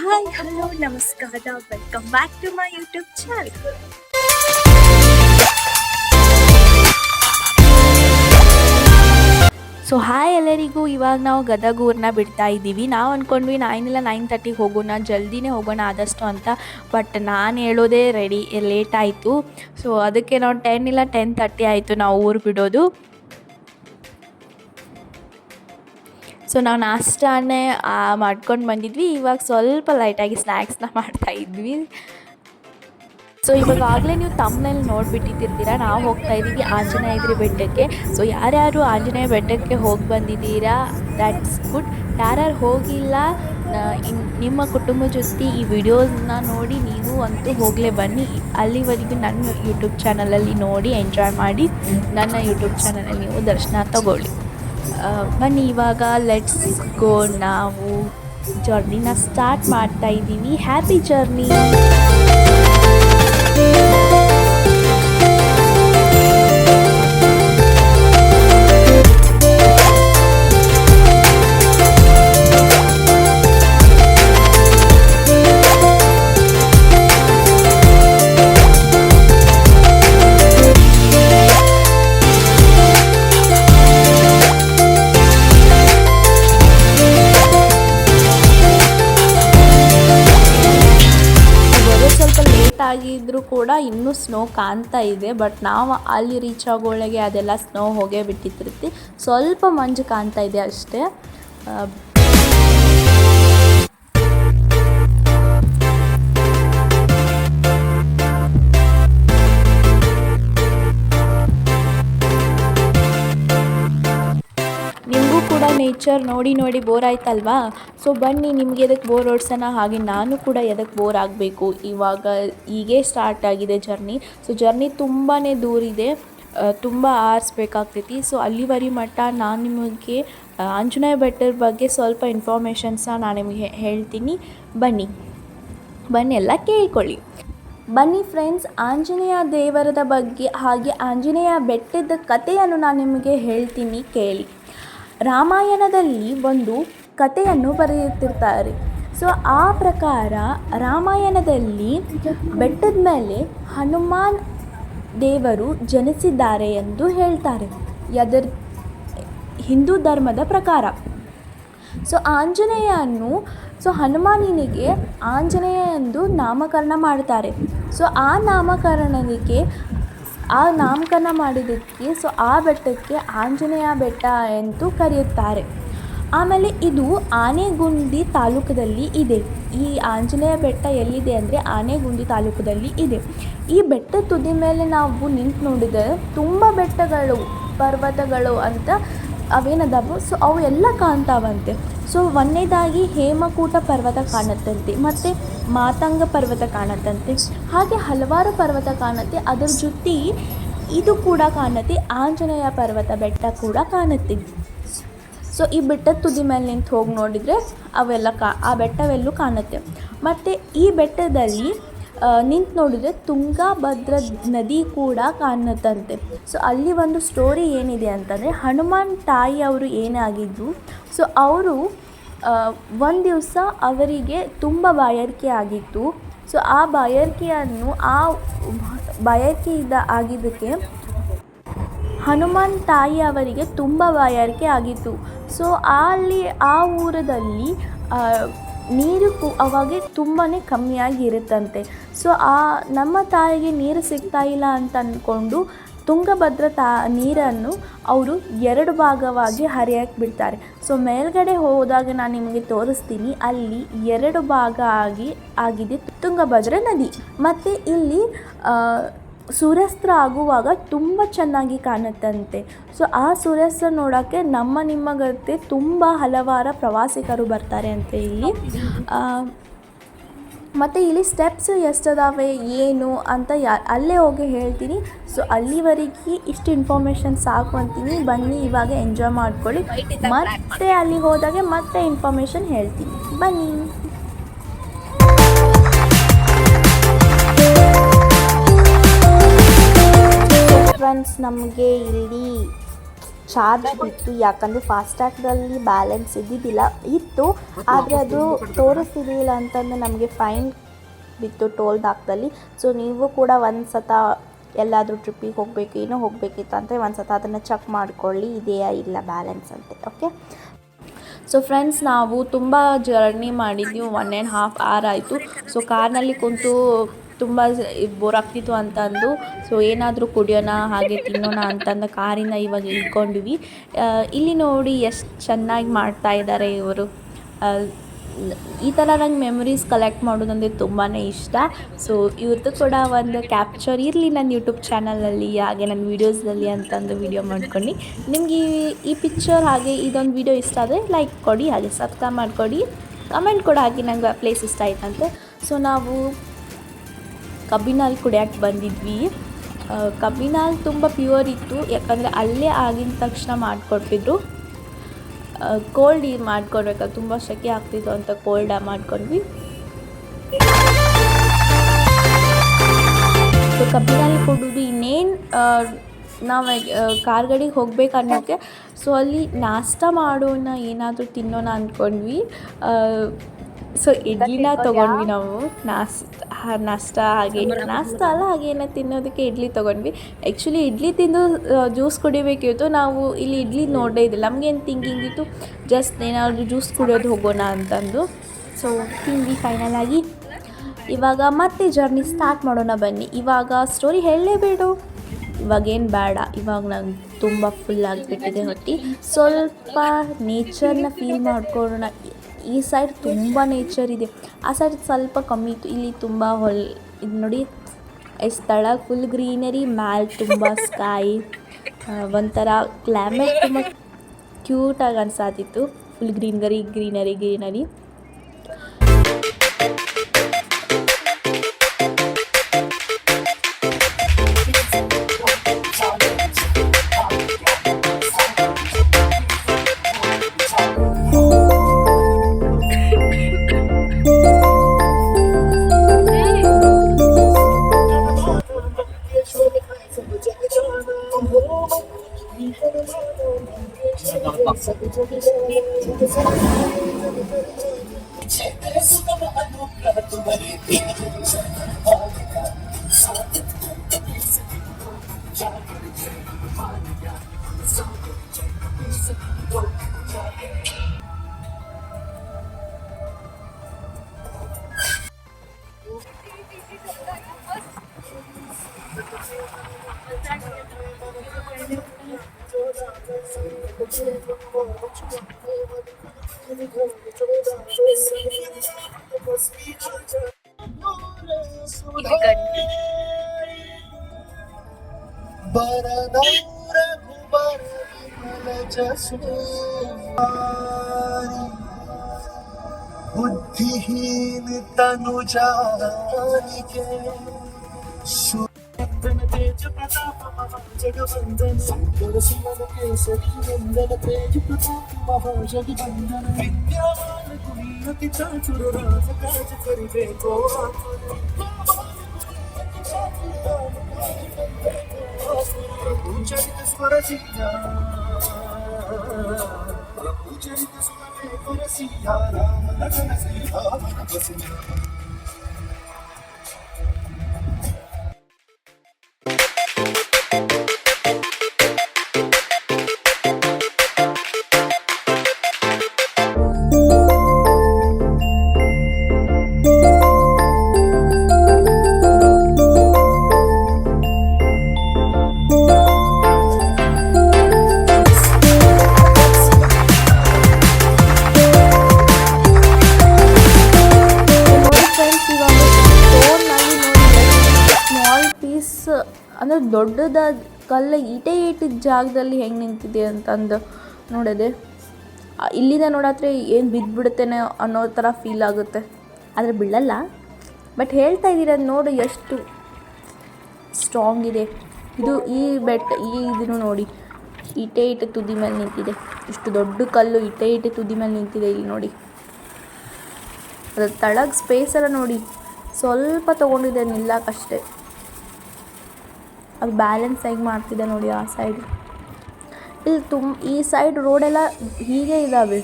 Hi hello ನಮಸ್ಕಾರ welcome back to my YouTube channel so hi ಎಲ್ಲರಿಗೂ. ಇವಾಗ ನಾವು ಗದಗ ಊರನ್ನ ಬಿಡ್ತಾ ಇದ್ದೀವಿ. ನಾವು ಅಂದ್ಕೊಂಡ್ವಿ ಇಲ್ಲ ನೈನ್ ತರ್ಟಿಗೆ ಹೋಗೋಣ, ಜಲ್ದಿನೇ ಹೋಗೋಣ ಆದಷ್ಟು ಅಂತ. ಬಟ್ ನಾನು ಹೇಳೋದೇ ರೆಡಿ ಲೇಟ್ ಆಯಿತು. ಸೊ ಅದಕ್ಕೆ ನಾವು ಟೆನ್ ಇಲ್ಲ ಟೆನ್ ತರ್ಟಿ ಆಯಿತು ನಾವು ಊರು ಬಿಡೋದು. ಸೊ ನಾವು ನಾಷ್ಟಾನೇ ಮಾಡ್ಕೊಂಡು ಬಂದಿದ್ವಿ. ಇವಾಗ ಸ್ವಲ್ಪ ಲೈಟಾಗಿ ಸ್ನ್ಯಾಕ್ಸ್ನ ಮಾಡ್ತಾ ಇದ್ವಿ. ಸೊ ಇವಾಗ ಆಗಲೇ ನೀವು ತಮ್ಮನಲ್ಲಿ ನೋಡಿಬಿಟ್ಟಿದ್ದಿರ್ತೀರ? ನಾವು ಹೋಗ್ತಾ ಇದ್ದೀವಿ ಆಂಜನೇಯದ್ರಿ ಬೆಟ್ಟಕ್ಕೆ. ಸೊ ಯಾರ್ಯಾರು ಆಂಜನೇಯ ಬೆಟ್ಟಕ್ಕೆ ಹೋಗಿ ಬಂದಿದ್ದೀರಾ? ದ್ಯಾಟ್ಸ್ ಗುಡ್ ಯಾರ್ಯಾರು ಹೋಗಿಲ್ಲ ನಿಮ್ಮ ಕುಟುಂಬ ಜೊತೆ ಈ ವಿಡಿಯೋಸ್ನ ನೋಡಿ ನೀವು ಅಂತೂ ಹೋಗಲೇ ಬನ್ನಿ. ಅಲ್ಲಿವರೆಗೂ ನನ್ನ ಯೂಟ್ಯೂಬ್ ಚಾನಲಲ್ಲಿ ನೋಡಿ ಎಂಜಾಯ್ ಮಾಡಿ. ನನ್ನ ಯೂಟ್ಯೂಬ್ ಚಾನಲಲ್ಲಿ ನೀವು ದರ್ಶನ ತಗೊಳ್ಳಿ. ಬನ್ನಿ ಇವಾಗ ಲೆಟ್ಸ್ ಗೋ ನಾವು ಜರ್ನಿನ ಸ್ಟಾರ್ಟ್ ಮಾಡ್ತಾ ಇದ್ದೀವಿ. ಹ್ಯಾಪಿ ಜರ್ನಿ ಕಾಣ್ತಾ ಇದೆ ಬಟ್ ನಾವು ಅಲ್ಲಿ ರೀಚ್ ಆಗೋಳಗೆ ಅದೆಲ್ಲ ಸ್ನೋ ಹೋಗೇ ಬಿಟ್ಟಿರ್ತೈತಿ ಸ್ವಲ್ಪ ಮಂಜು ಕಾಣ್ತಾ ಇದೆ ಅಷ್ಟೇ. ನೇಚರ್ ನೋಡಿ ನೋಡಿ ಬೋರ್ ಆಯ್ತಲ್ವಾ? ಸೊ ಬನ್ನಿ ನಿಮಗೆ ಎದಕ್ಕೆ ಬೋರ್ ಓಡಿಸೋಣ ಹಾಗೆ ನಾನು ಕೂಡ ಎದಕ್ಕೆ ಬೋರ್ ಆಗಬೇಕು? ಇವಾಗ ಹೀಗೆ ಸ್ಟಾರ್ಟ್ ಆಗಿದೆ ಜರ್ನಿ ಸೊ ಜರ್ನಿ ತುಂಬಾ ದೂರಿದೆ ತುಂಬ ಆರಿಸ್ಬೇಕಾಗ್ತೈತಿ ಸೊ ಅಲ್ಲಿವರೆ ಮಟ್ಟ ನಾನು ನಿಮಗೆ ಆಂಜನೇಯ ಬೆಟ್ಟದ ಬಗ್ಗೆ ಸ್ವಲ್ಪ ಇನ್ಫಾರ್ಮೇಷನ್ಸ್ನ ನಾನು ನಿಮಗೆ ಹೇಳ್ತೀನಿ. ಬನ್ನಿ. ಬನ್ನಿ ಎಲ್ಲ ಕೇಳ್ಕೊಳ್ಳಿ. ಬನ್ನಿ ಫ್ರೆಂಡ್ಸ್ ಆಂಜನೇಯ ದೇವರದ ಬಗ್ಗೆ ಹಾಗೆ ಆಂಜನೇಯ ಬೆಟ್ಟದ ಕಥೆಯನ್ನು ನಾನು ನಿಮಗೆ ಹೇಳ್ತೀನಿ, ಕೇಳಿ. ರಾಮಾಯಣದಲ್ಲಿ ಒಂದು ಕಥೆಯನ್ನು ಬರೆಯುತ್ತಿರ್ತಾರೆ. ಸೊ ಆ ಪ್ರಕಾರ ರಾಮಾಯಣದಲ್ಲಿ ಬೆಟ್ಟದ ಮೇಲೆ ಹನುಮಾನ್ ದೇವರು ಜನಿಸಿದ್ದಾರೆ ಎಂದು ಹೇಳ್ತಾರೆ. ಯದರ್, ಹಿಂದೂ ಧರ್ಮದ ಪ್ರಕಾರ. ಸೊ ಆಂಜನೇಯನ್ನು ಸೊ ಹನುಮಾನಿನಿಗೆ ಆಂಜನೇಯ ಎಂದು ನಾಮಕರಣ ಮಾಡ್ತಾರೆ. ಸೊ ಆ ನಾಮಕರಣಕ್ಕೆ ಆ ನಾಮಕರಣ ಮಾಡಿದ್ದಕ್ಕೆ ಸೊ ಆ ಬೆಟ್ಟಕ್ಕೆ ಆಂಜನೇಯ ಬೆಟ್ಟ ಎಂದು ಕರೆಯುತ್ತಾರೆ. ಆಮೇಲೆ ಇದು ಆನೆಗುಂದಿ ತಾಲೂಕದಲ್ಲಿ ಇದೆ. ಈ ಆಂಜನೇಯ ಬೆಟ್ಟ ಎಲ್ಲಿದೆ ಅಂದರೆ ಆನೆಗುಂದಿ ತಾಲೂಕದಲ್ಲಿ ಇದೆ. ಈ ಬೆಟ್ಟ ತುದಿ ಮೇಲೆ ನಾವು ನಿಂತು ನೋಡಿದರೆ ತುಂಬ ಬೆಟ್ಟಗಳು, ಪರ್ವತಗಳು ಅಂತ ಅವೇನದಾವು? ಸೊ ಅವು ಎಲ್ಲ ಕಾಣ್ತಾವಂತೆ. ಸೊ ಒಂದನೇದಾಗಿ ಹೇಮಕೂಟ ಪರ್ವತ ಕಾಣತ್ತಂತೆ, ಮತ್ತು ಮಾತಂಗ ಪರ್ವತ ಕಾಣತ್ತಂತೆ. ಹಾಗೆ ಹಲವಾರು ಪರ್ವತ ಕಾಣುತ್ತೆ. ಅದರ ಜೊತೆ ಇದು ಕೂಡ ಕಾಣುತ್ತೆ. ಆಂಜನೇಯ ಪರ್ವತ ಬೆಟ್ಟ ಕೂಡ ಕಾಣುತ್ತೆ. ಸೊ ಈ ಬೆಟ್ಟದ ತುದಿ ಮೇಲೆ ನಿಂತು ಹೋಗಿ ನೋಡಿದರೆ ಅವೆಲ್ಲ ಕಾ ಆ ಬೆಟ್ಟವೆಲ್ಲೂ ಕಾಣುತ್ತೆ. ಮತ್ತು ಈ ಬೆಟ್ಟದಲ್ಲಿ ನಿಂತು ನೋಡಿದರೆ ತುಂಗಾಭದ್ರ ನದಿ ಕೂಡ ಕಾಣುತ್ತಂತೆ. ಸೊ ಅಲ್ಲಿ ಒಂದು ಸ್ಟೋರಿ ಏನಿದೆ ಅಂತಂದರೆ ಹನುಮಾನ್ ತಾಯಿ ಅವರು ಏನಾಗಿದ್ದರು ಸೊ ಅವರು ಒಂದು ದಿವಸ ಅವರಿಗೆ ತುಂಬ ಬಾಯಾರಿಕೆ ಆಗಿತ್ತು. ಸೊ ಆ ಬಾಯಾರಿಕೆಯನ್ನು ಆ ಬಾಯಾರಿಕೆ ಇದ್ದ ಆಗಿದ್ದಕ್ಕೆ ಹನುಮಾನ್ ತಾಯಿ ಅವರಿಗೆ ತುಂಬ ಬಾಯಾರಿಕೆ ಆಗಿತ್ತು. ಸೊ ಅಲ್ಲಿ, ಆ ಊರದಲ್ಲಿ ನೀರು ಕು ಅವಾಗ ತುಂಬಾ ಕಮ್ಮಿಯಾಗಿರುತ್ತಂತೆ ಸೊ ಆ ನಮ್ಮ ತಾಯಿಗೆ ನೀರು ಸಿಗ್ತಾ ಇಲ್ಲ ಅಂತ ಅಂದ್ಕೊಂಡು ತುಂಗಭದ್ರ ತಾ ನೀರನ್ನು ಅವರು ಎರಡು ಭಾಗವಾಗಿ ಹರಿಯಕ್ಕೆ ಬಿಡ್ತಾರೆ. ಸೊ ಮೇಲ್ಗಡೆ ಹೋದಾಗ ನಾನು ನಿಮಗೆ ತೋರಿಸ್ತೀನಿ. ಅಲ್ಲಿ ಎರಡು ಭಾಗ ಆಗಿ ಆಗಿದೆ ತುಂಗಭದ್ರ ನದಿ. ಮತ್ತು ಇಲ್ಲಿ ಸೂರ್ಯಾಸ್ತ ಆಗುವಾಗ ತುಂಬ ಚೆನ್ನಾಗಿ ಕಾಣುತ್ತಂತೆ. ಸೊ ಆ ಸೂರ್ಯಾಸ್ತ ನೋಡೋಕ್ಕೆ ನಮ್ಮ ನಿಮ್ಮ ನಿಮ್ಮಗತ್ತೆ ತುಂಬ ಹಲವಾರು ಪ್ರವಾಸಿಗರು ಬರ್ತಾರೆ ಅಂತ ಇಲ್ಲಿ ಮತ್ತು ಇಲ್ಲಿ ಸ್ಟೆಪ್ಸ್ ಎಷ್ಟದಾವೆ ಏನು ಅಂತ ಯಾ ಅಲ್ಲೇ ಹೋಗಿ ಹೇಳ್ತೀನಿ. ಸೊ ಅಲ್ಲಿವರೆಗೆ ಇಷ್ಟು ಇನ್ಫಾರ್ಮೇಷನ್ ಸಾಕು ಅಂತೀನಿ. ಬನ್ನಿ ಇವಾಗ ಎಂಜಾಯ್ ಮಾಡ್ಕೊಳ್ಳಿ. ಮತ್ತೆ ಅಲ್ಲಿಗೆ ಹೋದಾಗೆ ಮತ್ತೆ ಇನ್ಫಾರ್ಮೇಷನ್ ಹೇಳ್ತೀನಿ. ಬನ್ನಿ. ಫ್ರೆಂಡ್ಸ್ ನಮಗೆ ಇಲ್ಲಿ ಚಾರ್ಜ್ ಇತ್ತು ಯಾಕಂದರೆ ಫಾಸ್ಟ್ಯಾಗ್ದಲ್ಲಿ ಬ್ಯಾಲೆನ್ಸ್ ಇದ್ದಿದ್ದಿಲ್ಲ, ಇತ್ತು. ಆದರೆ ಅದು ತೋರಿಸ್ತಿದ್ದಿಲ್ಲ ಅಂತಂದ್ರೆ ನಮಗೆ ಫೈನ್ ಬಿತ್ತು ಟೋಲ್ ನಾಕ್ದಲ್ಲಿ. ಸೊ ನೀವು ಕೂಡ ಒಂದು ಸತ ಎಲ್ಲಾದರೂ ಟ್ರಿಪ್ಪಿಗೆ ಹೋಗಬೇಕು, ಏನೋ ಹೋಗಬೇಕಿತ್ತು ಅಂದರೆ ಒಂದು ಸತ ಅದನ್ನು ಚೆಕ್ ಮಾಡ್ಕೊಳ್ಳಿ, ಇದೆಯಾ ಇಲ್ಲ ಬ್ಯಾಲೆನ್ಸ್ ಅಂತೆ ಓಕೆ ಸೊ ಫ್ರೆಂಡ್ಸ್ ನಾವು ತುಂಬ ಜರ್ನಿ ಮಾಡಿದ್ವಿ ಒನ್ ಆ್ಯಂಡ್ ಹಾಫ್ ಅವರ್ ಆಯಿತು. ಸೊ ಕಾರ್ನಲ್ಲಿ ಕುಂತು ತುಂಬ ಬೋರ್ ಆಗ್ತಿತ್ತು ಅಂತ ಅಂದು ಸೊ ಏನಾದರೂ ಕುಡಿಯೋಣ, ಹಾಗೆ ತಿನ್ನೋಣ ಅಂತಂದು ಕಾರಿನ ಇವಾಗ ಇಟ್ಕೊಂಡ್ವಿ ಇಲ್ಲಿ ನೋಡಿ ಎಷ್ಟು ಚೆನ್ನಾಗಿ ಮಾಡ್ತಾ ಇದ್ದಾರೆ ಇವರು. ಈ ಥರ ನಂಗೆ ಮೆಮೊರೀಸ್ ಕಲೆಕ್ಟ್ ಮಾಡೋದಂದರೆ ತುಂಬಾ ಇಷ್ಟ. ಸೊ ಇವ್ರದ್ದು ಕೂಡ ಒಂದು ಕ್ಯಾಪ್ಚರ್ ಇರಲಿ ನನ್ನ ಯೂಟ್ಯೂಬ್ ಚಾನಲಲ್ಲಿ ಹಾಗೆ ನನ್ನ ವೀಡಿಯೋಸಲ್ಲಿ ಅಂತಂದು ವಿಡಿಯೋ ಮಾಡ್ಕೊಂಡು. ನಿಮಗೆ ಈ ಈ ಪಿಕ್ಚರ್ ಹಾಗೆ ಇದೊಂದು ವಿಡಿಯೋ ಇಷ್ಟ ಆದರೆ ಲೈಕ್ ಕೊಡಿ, ಹಾಗೆ ಸಬ್ಸ್ಕ್ರೈಬ್ ಮಾಡಿಕೊಡಿ. ಕಮೆಂಟ್ ಕೂಡ ಹಾಕಿ ನಂಗೆ ಪ್ಲೇಸ್ ಇಷ್ಟ ಆಯ್ತಂತೆ. ಸೊ ನಾವು ಕಬ್ಬಿನಾಲ್ ಕುಡಿಯೋಕ್ಕೆ ಬಂದಿದ್ವಿ. ಕಬ್ಬಿನ ಹಾಲು ತುಂಬ ಪ್ಯೂರ್ ಇತ್ತು, ಯಾಕಂದರೆ ಅಲ್ಲೇ ಆಗಿನ ತಕ್ಷಣ ಮಾಡಿಕೊಟ್ಟಿದ್ರು ಕೋಲ್ಡ್ ಮಾಡ್ಕೊಡ್ಬೇಕಾದ್ರೆ ತುಂಬ ಸೆಕೆ ಆಗ್ತಿತ್ತು ಅಂತ ಕೋಲ್ಡ ಮಾಡ್ಕೊಂಡ್ವಿ. ಸೊ ಕಬ್ಬಿನಲ್ಲಿ ಕೊಡೋದು ಇನ್ನೇನು ನಾವು ಕಾರ್ ಗಾಡಿಗೆ ಹೋಗ್ಬೇಕು ಅನ್ನೋಕ್ಕೆ ಸೊ ಅಲ್ಲಿ ನಾಷ್ಟ ಮಾಡೋಣ ಏನಾದರೂ ತಿನ್ನೋಣ ಅಂದ್ಕೊಂಡ್ವಿ ಸೊ ಇಡ್ಲಿನ ತಗೊಂಡ್ವಿ ನಾವು. ನಾಷ್ಟ ನಾಷ್ಟ ಹಾಗೆ. ನಾಷ್ಟ ಅಲ್ಲ ಹಾಗೇನ ತಿನ್ನೋದಕ್ಕೆ ಇಡ್ಲಿ ತೊಗೊಂಡ್ವಿ. ಆ್ಯಕ್ಚುಲಿ ಇಡ್ಲಿ ತಿಂದು ಜ್ಯೂಸ್ ಕುಡಿಬೇಕಿತ್ತು. ನಾವು ಇಲ್ಲಿ ಇಡ್ಲಿ ನೋಡೇ ಇದ್ದಿಲ್ಲ. ನಮಗೇನು ಥಿಂಕಿಂಗ್ ಇತ್ತು ಜಸ್ಟ್ ಏನಾದರೂ ಜ್ಯೂಸ್ ಕುಡಿಯೋದು ಹೋಗೋಣ ಅಂತಂದು. ಸೊ ತಿಂದ್ವಿ ಫೈನಲ್ ಆಗಿ. ಇವಾಗ ಮತ್ತೆ ಜರ್ನಿ ಸ್ಟಾರ್ಟ್ ಮಾಡೋಣ ಬನ್ನಿ. ಇವಾಗ ಸ್ಟೋರಿ ಹೇಳಲೇಬೇಡು ಇವಾಗೇನು ಬೇಡ. ಇವಾಗ ನಂಗೆ ತುಂಬ ಫುಲ್ ಆಗಿಬಿಟ್ಟಿದೆ ಹೊಟ್ಟಿ. ಸ್ವಲ್ಪ ನೇಚರ್ನ ಫೀಲ್ ಮಾಡ್ಕೊಳ್ಳೋಣ. ಈ- ಸೈಡ್ ತುಂಬ ನೇಚರ್ ಇದೆ. ಆ ಸೈಡ್ ಸ್ವಲ್ಪ ಕಮ್ಮಿ ಇತ್ತು. ಇಲ್ಲಿ ತುಂಬ ಹೊಲ್ ಇದು ನೋಡಿ ಎಷ್ಟು ಸ್ಥಳ ಫುಲ್ ಗ್ರೀನರಿ ಮ್ಯಾಲ್ ತುಂಬ ಸ್ಕೈ ಒಂಥರ ಕ್ಲೈಮೇಟ್ ತುಂಬ ಕ್ಯೂಟಾಗಿ ಅನ್ಸಾತಿತ್ತು. ಫುಲ್ ಗ್ರೀನರಿ ಗ್ರೀನರಿ ಗ್ರೀನರಿ बुद्धिहीन तनु जानिके सुनंदन तेज प्रताप महाजगवंदन शंकर सुमन केसरी नंदन तेज प्रताप महाजगवंदन विद्यावान गुणियति चातुर राज काज करिबे को प्रभु चरित स्वर सिया प्रभु चरित स्वर सिया राम लगन सीता मन बसिया ಅಂದರೆ ಕಲ್ಲ ಈಟೆ ಜಾಗದಲ್ಲಿ ಹೆಂಗೆ ನಿಂತಿದೆ ಅಂತಂದು ನೋಡಿದೆ. ಇಲ್ಲಿಂದ ನೋಡತ್ರೆ ಏನು ಬಿದ್ದುಬಿಡುತ್ತೇನೆ ಅನ್ನೋ ಥರ ಫೀಲ್ ಆಗುತ್ತೆ. ಆದರೆ ಬಿಡಲ್ಲ ಬಟ್ ಹೇಳ್ತಾ ಇದ್ದೀರ ನೋಡು ಎಷ್ಟು ಸ್ಟ್ರಾಂಗ್ ಇದೆ. ಇದು ಈ ಬೆಟ್ಟ, ಈ ಇದನ್ನು ನೋಡಿ. ಇಟೆ ಇಟೆ ತುದಿ ಮೇಲೆ ನಿಂತಿದೆ. ಇಷ್ಟು ದೊಡ್ಡ ಕಲ್ಲು ಇಟೆ ಇಟೆ ತುದಿ ಮೇಲೆ ನಿಂತಿದೆ ಇಲ್ಲಿ ನೋಡಿ. ಅದ್ರ ತಳಗೆ ಸ್ಪೇಸ್ ಎಲ್ಲ ನೋಡಿ. ಸ್ವಲ್ಪ ತೊಗೊಂಡಿದೆ ನಿಲ್ಲಕ್ಕಷ್ಟೇ ಅದು ಬ್ಯಾಲೆನ್ಸ್ ಹೇಗೆ ಮಾಡ್ತಿದೆ ನೋಡಿ ಆ ಸೈಡ್ ಇಲ್ಲಿ ತುಂಬ ಈ ಸೈಡ್ ರೋಡೆಲ್ಲ ಹೀಗೆ ಇದ್ದಾವೆ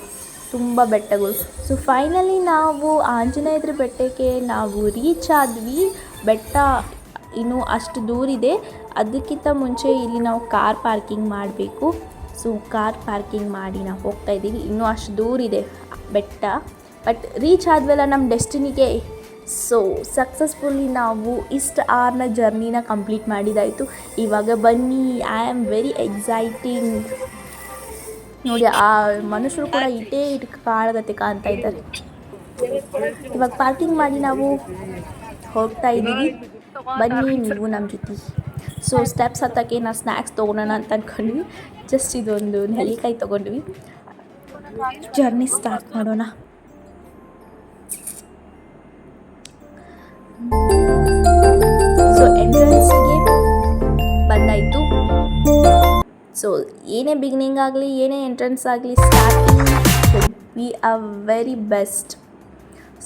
ತುಂಬ ಬೆಟ್ಟಗಳು. ಸೊ ಫೈನಲಿ ನಾವು ಆಂಜನೇಯದ್ರ ಬೆಟ್ಟಕ್ಕೆ ನಾವು ರೀಚ್ ಆದ್ವಿ. ಬೆಟ್ಟ ಇನ್ನೂ ಅಷ್ಟು ದೂರಿದೆ ಅದಕ್ಕಿಂತ ಮುಂಚೆ ಇಲ್ಲಿ ನಾವು ಕಾರ್ ಪಾರ್ಕಿಂಗ್ ಮಾಡಬೇಕು. ಸೊ ಕಾರ್ ಪಾರ್ಕಿಂಗ್ ಮಾಡಿ ನಾವು ಹೋಗ್ತಾ ಇದ್ದೀವಿ. ಇನ್ನೂ ಅಷ್ಟು ದೂರಿದೆ ಬೆಟ್ಟ. ಬಟ್ ರೀಚ್ ಆದ್ಮೇಲೆ ನಮ್ಮ ಡೆಸ್ಟಿನಿಗೆ ಸೊ ಸಕ್ಸಸ್ಫುಲ್ಲಿ ನಾವು ಇಷ್ಟು ಆರ್ನ ಜರ್ನಿನ ಕಂಪ್ಲೀಟ್ ಮಾಡಿದಾಯಿತು. ಇವಾಗ ಬನ್ನಿ ಐ ಆಮ್ ವೆರಿ ಎಕ್ಸೈಟಿಂಗ್ ನೋಡಿ, ಆ ಮನುಷ್ಯರು ಕೂಡ ಇಟೇ ಇಟ್ ಕಾಳಗತೆ ಕಾಣ್ತಾ ಇದ್ದಾರೆ. ಇವಾಗ ಪಾರ್ಕಿಂಗ್ ಮಾಡಿ ನಾವು ಹೋಗ್ತಾ ಇದ್ದೀವಿ. ಬನ್ನಿ ನೀವು ನಮ್ಮ ಜೊತೆ. ಸೊ ಸ್ಟೆಪ್ಸ್ ಹತ್ತಕ್ಕೆ ನಾವು ಸ್ನ್ಯಾಕ್ಸ್ ತೊಗೊಳೋಣ ಅಂತ ಅಂದ್ಕೊಂಡ್ವಿ ಜಸ್ಟ್ ಇದೊಂದು ನೆಲ್ಲಿಕಾಯಿ ತೊಗೊಂಡ್ವಿ. ಜರ್ನಿ ಸ್ಟಾರ್ಟ್ ಮಾಡೋಣ. ಸೊ ಎಂಟ್ರೆನ್ಸಿಗೆ ಬಂದಾಯಿತು. ಸೊ ಏನೇ ಬಿಗಿನಿಂಗ್ ಆಗಲಿ ಏನೇ ಎಂಟ್ರೆನ್ಸ್ ಆಗಲಿ starting we are very best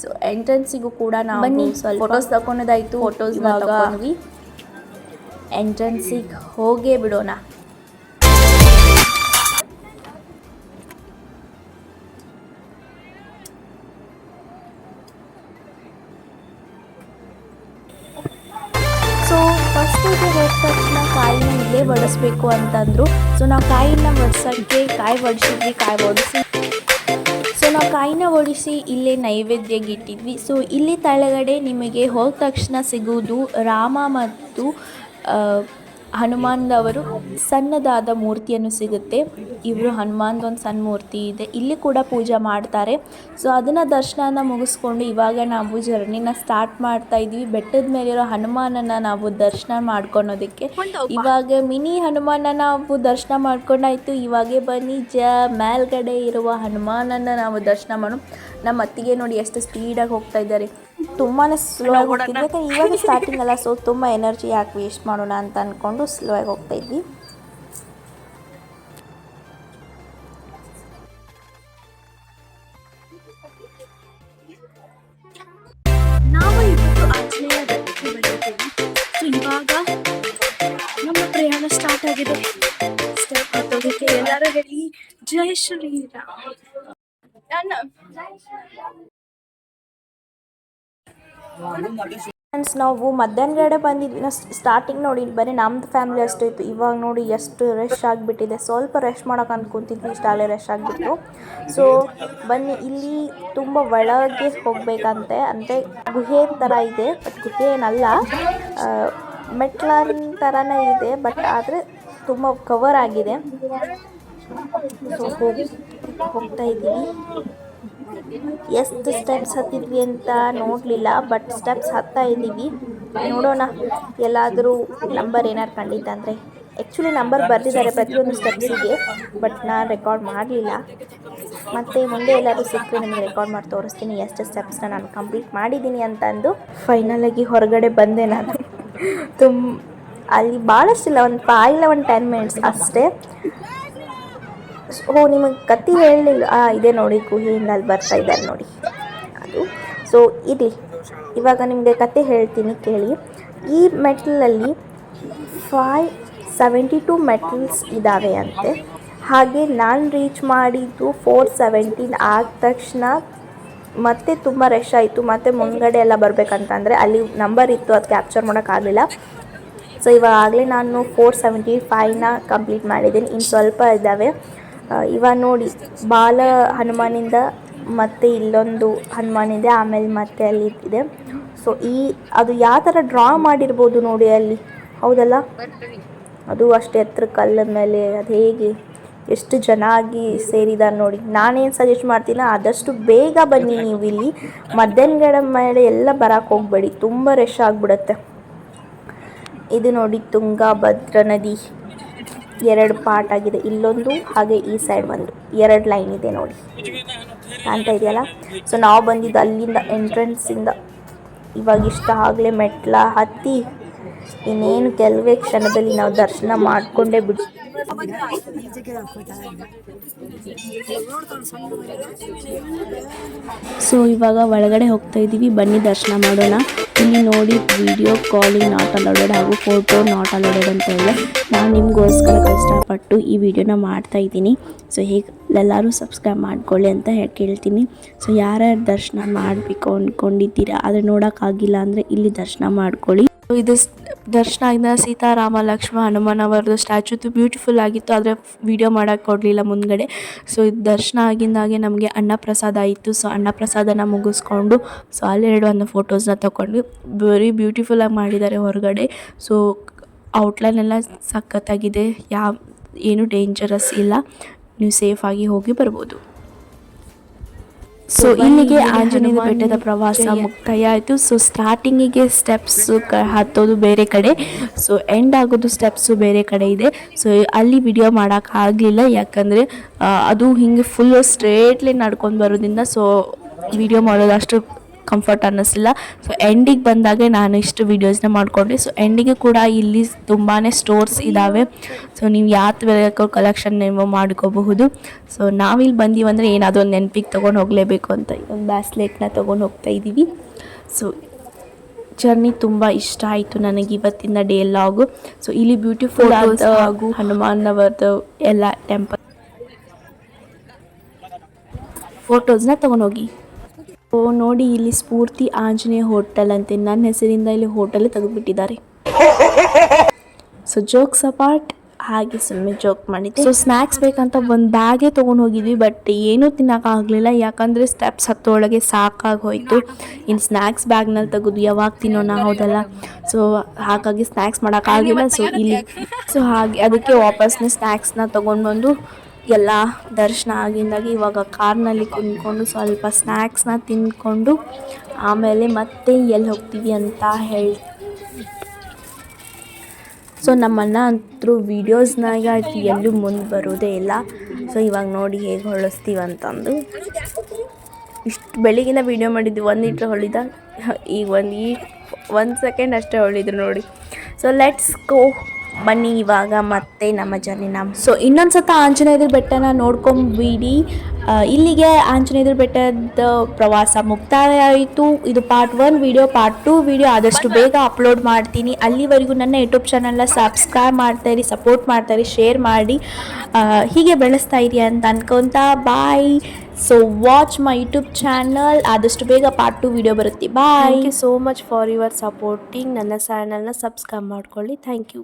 so ಎಂಟ್ರೆನ್ಸಿಗೂ ಕೂಡ ನಾವು ಬನ್ನಿ, ಸ್ವಲ್ಪ ಫೋಟೋಸ್ ತಗೊಂಡದಾಯಿತು ಫೋಟೋಸ್ ತಗೊಂಡ್ವಿ ಎಂಟ್ರೆನ್ಸಿಗೆ ಹೋಗೇ ಬಿಡೋಣ. ಇಲ್ಲೇ ಬಡಿಸ್ಬೇಕು ಅಂತಂದರು. ಸೊ ನಾವು ಕಾಯಿನ ಒಡ್ಸೋಕ್ಕೆ, ಕಾಯಿ ಒಡಿಸಿದ್ವಿ, ಕಾಯಿ ಒಡಿಸಿ. ಸೊ ನಾವು ಕಾಯಿನ ಒಡಿಸಿ ಇಲ್ಲೇ ನೈವೇದ್ಯಗಿಟ್ಟಿದ್ವಿ ಸೊ ಇಲ್ಲಿ ತಳಗಡೆ ನಿಮಗೆ ಹೋದ ತಕ್ಷಣ ಸಿಗುವುದು ರಾಮ ಮತ್ತು ಹನುಮಾನ್ದವರು ಸಣ್ಣದಾದ ಮೂರ್ತಿಯನ್ನು ಸಿಗುತ್ತೆ. ಇವರು ಹನುಮಾನ್ದು ಒಂದು ಸಣ್ಣ ಮೂರ್ತಿ ಇದೆ. ಇಲ್ಲಿ ಕೂಡ ಪೂಜೆ ಮಾಡ್ತಾರೆ. ಸೊ, ಅದನ್ನು ದರ್ಶನನ ಮುಗಿಸ್ಕೊಂಡು ಇವಾಗ ನಾವು ಜರ್ನಿನ ಸ್ಟಾರ್ಟ್ ಮಾಡ್ತಾ ಇದ್ವಿ ಬೆಟ್ಟದ ಮೇಲಿರೋ ಹನುಮಾನನ ನಾವು ದರ್ಶನ ಮಾಡ್ಕೊಳೋದಕ್ಕೆ. ಇವಾಗ ಮಿನಿ ಹನುಮಾನ ನಾವು ದರ್ಶನ ಮಾಡ್ಕೊಂಡಾಯ್ತು. ಇವಾಗೆ ಬನ್ನಿ, ಜ ಮೇಲ್ಗಡೆ ಇರುವ ಹನುಮಾನನ ನಾವು ದರ್ಶನ ಮಾಡೋ ನಮ್ಮ ಅತ್ತಿಗೆ ನೋಡಿ ಎಷ್ಟು ಸ್ಪೀಡಾಗಿ ಹೋಗ್ತಾ ಇದ್ದಾರೆ. ತುಂಬಾ ಸ್ಲೋ ಆಗಿ ಹೋಗ್ತಿದ್ವಿ. ಯಾಕಂದ್ರೆ ಇವಾಗ ಸ್ಟಾರ್ಟಿಂಗ್ ಅಲ್ಲ ಸೊ ತುಂಬ ಎನರ್ಜಿ ಯಾಕೆ ವೇಸ್ಟ್ ಮಾಡೋಣ ಅಂತ ಅಂದ್ಕೊಂಡು ಸ್ಲೋ ಆಗಿ ಹೋಗ್ತಾ ಇದ್ವಿ. ನಾವು ಇವತ್ತು ಆಂಜನೇಯ ಬೆಟ್ಟಕ್ಕೆ ಬಂದಿದ್ದೇವೆ. ಸೊ ಇವಾಗ ನಮ್ಮ ಪ್ರಯಾಣ ಸ್ಟಾರ್ಟ್ ಆಗಿದೆ. ಸ್ಟೆಪ್ ಹತ್ತೋದಕ್ಕೆ ಎಲ್ಲರೂ ಹೇಳಿ ಜೈ ಶ್ರೀರಾಮ್ ನನ್ನ ಫ್ರೆಂಡ್ಸ್ ನಾವು ಮಧ್ಯಾಹ್ನಗಡೆ ಬಂದಿದ್ವಿ. ನಾವು ಸ್ಟಾರ್ಟಿಂಗ್ ನೋಡಿ, ಬರೀ ನಮ್ಮದು ಫ್ಯಾಮಿಲಿ ಅಷ್ಟು ಇತ್ತು. ಇವಾಗ ನೋಡಿ ಎಷ್ಟು ರಶ್ ಆಗಿಬಿಟ್ಟಿದೆ. ಸ್ವಲ್ಪ ರಶ್ ಮಾಡೋಕೆ ಅಂದ್ಕೊಂತಿದ್ವಿ ಇಷ್ಟಾಗಲೇ ರಶ್ ಆಗಿಬಿಟ್ಟು ಸೊ ಬನ್ನಿ, ಇಲ್ಲಿ ತುಂಬ ಒಳಗೆ ಹೋಗಬೇಕಂತೆ. ಅಂದರೆ ಗುಹೆ ಥರ ಇದೆ ಬಟ್ ಗುಹೆ ಏನಲ್ಲ. ಮೆಟ್ಲನ್ ಥರನೇ ಇದೆ ಬಟ್ ಆದರೆ ತುಂಬ ಕವರ್ ಆಗಿದೆ. ಸೊ ಹೋಗಿ, ಹೋಗ್ತಾ ಇದ್ದೀವಿ ಎಷ್ಟು ಸ್ಟೆಪ್ಸ್ ಹತ್ತಿದ್ವಿ ಅಂತ ನೋಡಲಿಲ್ಲ ಬಟ್ ಸ್ಟೆಪ್ಸ್ ಹತ್ತಾ ಇದ್ದೀವಿ. ನೋಡೋಣ, ಎಲ್ಲಾದರೂ ನಂಬರ್ ಏನಾರು ಕಂಡಿತ್ತಂದರೆ ಆ್ಯಕ್ಚುಲಿ ನಂಬರ್ ಬರೆದಿದ್ದಾರೆ ಪ್ರತಿಯೊಂದು ಸ್ಟೆಪ್ಸಿಗೆ ಬಟ್ ನಾನು ರೆಕಾರ್ಡ್ ಮಾಡಲಿಲ್ಲ. ಮತ್ತು ಮುಂದೆ ಎಲ್ಲರೂ ಸಿಕ್ಕರೆ ನಿಮಗೆ ರೆಕಾರ್ಡ್ ಮಾಡಿ ತೋರಿಸ್ತೀನಿ ಎಷ್ಟು ಸ್ಟೆಪ್ಸ್ನ ನಾನು ಕಂಪ್ಲೀಟ್ ಮಾಡಿದ್ದೀನಿ ಅಂತಂದು. ಫೈನಲಾಗಿ ಹೊರಗಡೆ ಬಂದೆ ನಾನು. ತುಂಬ ಅಲ್ಲಿ ಭಾಳಷ್ಟಿಲ್ಲ ಒಂದು ಫೈವ್ ಇಲ್ಲ, ಒಂದು ಟೆನ್ ಮಿನಿಟ್ಸ್ ಅಷ್ಟೇ. ಓ, ನಿಮಗೆ ಕತ್ತಿ ಹೇಳಲಿಲ್ಲ. ಇದೆ ನೋಡಿ ಕುಹಿಯಿಂದ ಅಲ್ಲಿ ಬರ್ತಾ ಇದ್ದಾರೆ ನೋಡಿ. ಅದು. ಸೊ ಇರಲಿ ಇವಾಗ ನಿಮಗೆ ಕತೆ ಹೇಳ್ತೀನಿ, ಕೇಳಿ. ಈ ಮೆಟ್ಲಲ್ಲಿ ಫೈ ಸೆವೆಂಟಿ ಟು ಮೆಟಲ್ಸ್ ಇದ್ದಾವೆ ಅಂತೆ. ಹಾಗೆ ನಾನು ರೀಚ್ ಮಾಡಿದ್ದು ಫೋರ್ ಸೆವೆಂಟೀನ್ ಆದ ತಕ್ಷಣ ಮತ್ತೆ ತುಂಬ ರಶ್ ಆಯಿತು. ಮತ್ತು ಮುಂಗಡೆ ಎಲ್ಲ ಬರಬೇಕಂತಂದರೆ ಅಲ್ಲಿ ನಂಬರ್ ಇತ್ತು, ಅದು ಕ್ಯಾಪ್ಚರ್ ಮಾಡೋಕ್ಕಾಗಲಿಲ್ಲ ಸೊ ಇವಾಗಲೇ ನಾನು ಫೋರ್ ಸೆವೆಂಟಿ ಫೈವ್ನ ಕಂಪ್ಲೀಟ್ ಮಾಡಿದ್ದೀನಿ. ಇನ್ನು ಸ್ವಲ್ಪ ಇದ್ದಾವೆ ಆ, ಇವಾಗ ನೋಡಿ ಬಾಲ ಹನುಮಾನಿಂದ ಮತ್ತೆ ಇಲ್ಲೊಂದು ಹನುಮಾನ್ ಇದೆ ಆಮೇಲೆ ಮತ್ತೆ ಅಲ್ಲಿ ಇದೆ. ಸೊ ಈ ಅದು ಯಾವ ಥರ ಡ್ರಾ ಮಾಡಿರ್ಬೋದು ನೋಡಿ ಅಲ್ಲಿ? ಹೌದಲ್ಲ? ಅದು ಅಷ್ಟು ಎತ್ತರ ಕಲ್ಲದ ಮೇಲೆ ಅದು ಹೇಗೆ? ಎಷ್ಟು ಜನ ಆಗಿ ಸೇರಿದ್ದಾರೆ ನೋಡಿ. ನಾನೇನು ಸಜೆಸ್ಟ್ ಮಾಡ್ತೀನಿ ಆದಷ್ಟು ಬೇಗ ಬನ್ನಿ ನೀವು ಇಲ್ಲಿ. ಮಧ್ಯಾಹ್ನಗಡೆ ಮೇಲೆ ಎಲ್ಲ ಬರಕ್ಕೆ ಹೋಗಬೇಡಿ ತುಂಬ ರಶ್ ಆಗಿಬಿಡುತ್ತೆ. ಇದು ನೋಡಿ ತುಂಗಭದ್ರಾ ನದಿ. ಎರಡು ಪಾರ್ಟ್ ಆಗಿದೆ. ಇಲ್ಲೊಂದು ಹಾಗೆ ಈ ಸೈಡ್ ಒಂದು. ಎರಡು ಲೈನ್ ಇದೆ ನೋಡಿ. ಅಂತ ಇದೆಯಲ್ಲ? ಸೊ ನಾವು ಬಂದಿದ್ದು ಅಲ್ಲಿಂದ ಎಂಟ್ರೆನ್ಸಿಂದ ಇವಾಗ ಇಷ್ಟ ಆಗಲೇ ಮೆಟ್ಲ ಹತ್ತಿ ಇನ್ನೇನು ಕೆಲವೇ ಕ್ಷಣದಲ್ಲಿ ನಾವು ದರ್ಶನ ಮಾಡಿಕೊಂಡೇ ಬಿಟ್ಟು ಸೊ ಇವಾಗ ಒಳಗಡೆ ಹೋಗ್ತಾ ಇದ್ದೀವಿ ಬನ್ನಿ ದರ್ಶನ ಮಾಡೋಣ. ಇಲ್ಲಿ ನೋಡಿ ವಿಡಿಯೋ ಕಾಲಿಂಗ್ ನಾಟ್ ಅಲೋಡೆಡ್ ಹಾಗೂ ಫೋಟೋ ನಾಟ್ ಅಲೋಡೆಡ್ ಅಂತ ಹೇಳಿ ನಾನು ನಿಮಗೋಸ್ಕರ ಕಷ್ಟಪಟ್ಟು ಈ ವಿಡಿಯೋನ ಮಾಡ್ತಾ ಇದ್ದೀನಿ. ಸೊ ಹೇಗೆ ಎಲ್ಲರೂ ಸಬ್ಸ್ಕ್ರೈಬ್ ಮಾಡ್ಕೊಳ್ಳಿ ಅಂತ ಹೇಳಿ ಕೇಳ್ತೀನಿ. ಸೊ ಯಾರ್ಯಾರು ದರ್ಶನ ಮಾಡಬೇಕು ಅಂದ್ಕೊಂಡಿದ್ದೀರಾ ಆದರೆ ನೋಡೋಕ್ಕಾಗಿಲ್ಲ ಅಂದರೆ ಇಲ್ಲಿ ದರ್ಶನ ಮಾಡ್ಕೊಳ್ಳಿ. ಇದು ದರ್ಶನ ಆಗಿದ Sitarama, Lakshmana Hanuman statue too beautiful ಆಗಿತ್ತು. ಆದರೆ ವಿಡಿಯೋ ಮಾಡೋಕ್ಕೆ ಕೊಡಲಿಲ್ಲ ಮುಂದ್ಗಡೆ. ಸೊ ಇದು ದರ್ಶನ ಆಗಿಂದಾಗೆ ನಮಗೆ ಅನ್ನಪ್ರಸಾದ ಆಯಿತು. ಸೊ ಅನ್ನಪ್ರಸಾದನ ಮುಗಿಸ್ಕೊಂಡು ಸೊ ಅಲ್ಲೆರಡು ಒಂದು ಫೋಟೋಸ್ನ ತೊಗೊಂಡು ವೆರಿ ಬ್ಯೂಟಿಫುಲ್ಲಾಗಿ ಮಾಡಿದ್ದಾರೆ ಹೊರಗಡೆ. ಸೊ ಔಟ್ಲೈನ್ ಎಲ್ಲ ಸಖತ್ತಾಗಿದೆ. ಯಾವ, ಏನು ಡೇಂಜರಸ್ ಇಲ್ಲ. ನೀವು ಸೇಫಾಗಿ ಹೋಗಿ ಬರ್ಬೋದು. ಸೊ ಇಲ್ಲಿಗೆ ಆಂಜನೇಯ ಬೆಟ್ಟದ ಪ್ರವಾಸ ಮುಕ್ತಾಯ ಆಯಿತು. ಸೊ ಸ್ಟಾರ್ಟಿಂಗಿಗೆ ಸ್ಟೆಪ್ಸ್ ಹತ್ತೋದು ಬೇರೆ ಕಡೆ. ಸೊ ಎಂಡ್ ಆಗೋದು ಸ್ಟೆಪ್ಸು ಬೇರೆ ಕಡೆ ಇದೆ. ಸೊ ಅಲ್ಲಿ ವಿಡಿಯೋ ಮಾಡೋಕ್ಕಾಗಲಿಲ್ಲ ಯಾಕಂದರೆ ಅದು ಹಿಂಗೆ ಫುಲ್ ಸ್ಟ್ರೇಟ್ಲಿ ನಡ್ಕೊಂಡು ಬರೋದ್ರಿಂದ ಸೊ ವಿಡಿಯೋ ಮಾಡೋದು ಅಷ್ಟು ಕಂಫರ್ಟ್ ಅನ್ನಿಸ್ಲಿಲ್ಲ. ಸೊ ಎಂಡಿಗೆ ಬಂದಾಗೆ ನಾನು ಇಷ್ಟು ವೀಡಿಯೋಸ್ನ ಮಾಡಿಕೊಂಡೆ ಸೊ ಎಂಡಿಗೆ ಕೂಡ ಇಲ್ಲಿ ತುಂಬಾ ಸ್ಟೋರ್ಸ್ ಇದ್ದಾವೆ ಸೊ ನೀವು ಬೇಕು ಕಲೆಕ್ಷನ್ ನೀವು ಮಾಡ್ಕೋಬಹುದು. ಸೊ ನಾವಿಲ್ಲಿ ಬಂದೀವಂದರೆ ಏನಾದರೂ ಒಂದು ನೆನಪಿಗೆ ತೊಗೊಂಡು ಹೋಗಲೇಬೇಕು ಅಂತ ಒಂದು ಬ್ಯಾಸ್ಲೆಟ್ನ ತೊಗೊಂಡು ಹೋಗ್ತಾ ಇದ್ದೀವಿ ಸೊ ಜರ್ನಿ ತುಂಬ ಇಷ್ಟ ಆಯಿತು ನನಗೆ ಇವತ್ತಿನ ಡೇ ಲಾಗು. ಸೊ ಇಲ್ಲಿ ಬ್ಯೂಟಿಫುಲ್ ಆದ ಹಾಗೂ ಹನುಮಾನ್ ಅವರದ್ದು ಎಲ್ಲ ಟೆಂಪಲ್ ಫೋಟೋಸ್ನ ತೊಗೊಂಡೋಗಿ ಓ ನೋಡಿ ಇಲ್ಲಿ ಸ್ಫೂರ್ತಿ ಆಂಜನೇಯ ಹೋಟೆಲ್ ಅಂತ. ನನ್ನ ಹೆಸರಿಂದ ಇಲ್ಲಿ ಹೋಟೆಲ್ ತೆಗೆದುಬಿಟ್ಟಿದ್ದಾರೆ. ಸೊ ಜೋಕ್ಸ್ ಅಪಾರ್ಟ್ ಹಾಗೆ ಸುಮ್ಮನೆ ಜೋಕ್ ಮಾಡಿದ್ದೆ. ಸೊ ಸ್ನ್ಯಾಕ್ಸ್ ಬೇಕಂತ ಒಂದು ಬ್ಯಾಗೇ ತೊಗೊಂಡು ಹೋಗಿದ್ವಿ ಬಟ್ ಏನೂ ತಿನ್ನೋಕ್ಕಾಗಲಿಲ್ಲ ಯಾಕಂದರೆ ಸ್ಟೆಪ್ಸ್ ಹತ್ತೊಳಗೆ ಸಾಕಾಗಿ ಹೋಯಿತು. ಇನ್ನು ಸ್ನ್ಯಾಕ್ಸ್ ಬ್ಯಾಗ್ನಲ್ಲಿ ತೆಗೆದು ಯಾವಾಗ ತಿನ್ನೋಣ ಹೌದಲ್ಲ? ಸೊ ಹಾಗಾಗಿ ಸ್ನ್ಯಾಕ್ಸ್ ಮಾಡೋಕ್ಕಾಗಿಲ್ಲ ಸೊ ಇಲ್ಲಿ ಸೊ ಹಾಗೆ ಅದಕ್ಕೆ ವಾಪಸ್ನೇ ಸ್ನ್ಯಾಕ್ಸ್ನ ತೊಗೊಂಡು ಬಂದು ಎಲ್ಲ ದರ್ಶನ ಆಗಿಂದಾಗಿ ಇವಾಗ ಕಾರ್ನಲ್ಲಿ ಕುಂದ್ಕೊಂಡು ಸ್ವಲ್ಪ ಸ್ನ್ಯಾಕ್ಸ್ನ ತಿಂದ್ಕೊಂಡು ಆಮೇಲೆ ಮತ್ತೆ ಎಲ್ಲಿ ಹೋಗ್ತೀವಿ ಅಂತ ಹೇಳಿ. ಸೊ ನಮ್ಮನ್ನ ಅಂತರೂ ವೀಡಿಯೋಸ್ನಾಗ ಎಲ್ಲೂ ಮುಂದೆ ಬರೋದೇ ಇಲ್ಲ. ಸೊ ಇವಾಗ ನೋಡಿ ಹೇಗೆ ಹೊಳಸ್ತೀವಿ ಅಂತಂದು. ಇಷ್ಟು ಬೆಳಗಿನ ವೀಡಿಯೋ ಮಾಡಿದ್ವಿ ಒಂದು ಲೀಟ್ರ್ ಹೊಳಿದ ಈಗ ಒಂದು ಈ, ಒಂದು ಸೆಕೆಂಡ್ ಅಷ್ಟೇ ಹೊಳಿದ್ರು ನೋಡಿ. ಸೊ ಲೆಟ್ಸ್ ಗೋ ಬನ್ನಿ ಇವಾಗ ಮತ್ತೆ ನಮ್ಮ ಜರ್ನಿನ. ಸೊ ಇನ್ನೊಂದು ಸತ ಆಂಜನೇಯದ್ರ ಬೆಟ್ಟನ ನೋಡ್ಕೊಂಬಿಡಿ. ಇಲ್ಲಿಗೆ ಆಂಜನೇಯದ್ರ ಬೆಟ್ಟದ ಪ್ರವಾಸ ಮುಕ್ತಾಯ ಆಯಿತು ಇದು part one video part two video ಆದಷ್ಟು ಬೇಗ ಅಪ್ಲೋಡ್ ಮಾಡ್ತೀನಿ. ಅಲ್ಲಿವರೆಗೂ ನನ್ನ ಯೂಟ್ಯೂಬ್ ಚಾನಲ್ನ ಸಬ್ಸ್ಕ್ರೈಬ್ ಇರಿ ಸಪೋರ್ಟ್ ಮಾಡ್ತಾ ಇರಿ ಶೇರ್ ಮಾಡಿ. ಹೀಗೆ ಬೆಳೆಸ್ತಾ ಇರಿ ಅಂತ ಅನ್ಕೊಂತ bye so watch my YouTube channel ಆದಷ್ಟು ಬೇಗ ಪಾರ್ಟ್ ಟು ವಿಡಿಯೋ ಬರುತ್ತೆ. Bye you so much for your supporting ನನ್ನ ಚಾನಲ್ನ ಸಬ್ಸ್ಕ್ರೈಬ್ ಮಾಡ್ಕೊಳ್ಳಿ. Thank you